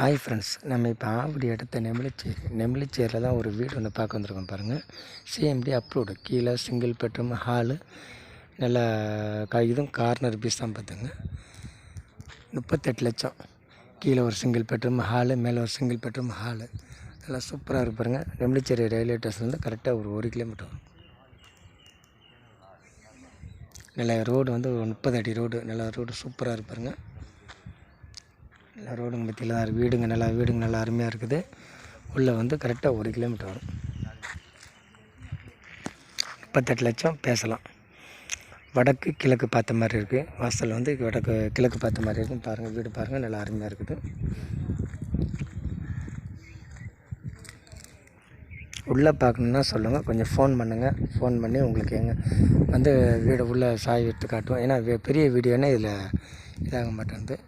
Hi friends நம்ம இப்போ ஆவடி அடுத்த நெமிலிச்சேரி நெமிலிச்சேரியில் தான் ஒரு வீடு ஒன்று பார்க்க வந்திருக்கோம் பாருங்கள் சிஎம்டி அப்ரூவ்டு கீழே சிங்கிள் பெட்ரூம் ஹாலு நல்லா க இதுவும் கார்னர் பீஸ் தான் பார்த்துங்க. முப்பத்தெட்டு லட்சம். கீழே ஒரு சிங்கிள் பெட்ரூம் ஹாலு மேலே ஒரு சிங்கிள் பெட்ரூம் ஹாலு நல்லா சூப்பராக இருக்கு பாருங்கள் நெமிலிச்சேரி ரயில்வே ஸ்டேஷன்லேருந்து கரெக்டாக ஒரு ஒரு கிலோமீட்டர் வரும். நல்ல ரோடு வந்து ஒரு முப்பது அடி ரோடு நல்லா ரோடு சூப்பராக இருப்பாருங்க நல்லா ரோடுங்க மத்தியில் தான் இருக்குது வீடுங்க நல்லா வீடுங்க நல்லா அருமையாக இருக்குது. உள்ளே வந்து கரெக்டாக ஒரு கிலோமீட்டர் வரும். முப்பத்தெட்டு லட்சம் பேசலாம். வடக்கு கிழக்கு பார்த்த மாதிரி இருக்குது வாசல் வந்து வடக்கு கிழக்கு பார்த்த மாதிரி இருக்கும். பாருங்கள் வீடு பாருங்கள் நல்லா அருமையாக இருக்குது. உள்ளே பார்க்கணுன்னா சொல்லுங்கள் கொஞ்சம் ஃபோன் பண்ணுங்கள் ஃபோன் பண்ணி உங்களுக்கு எங்கே வந்து வீடு உள்ளே சாய் எடுத்து காட்டுவோம். ஏன்னா பெரிய வீடியோன்னா இதில் இதாக மாட்டேங்குது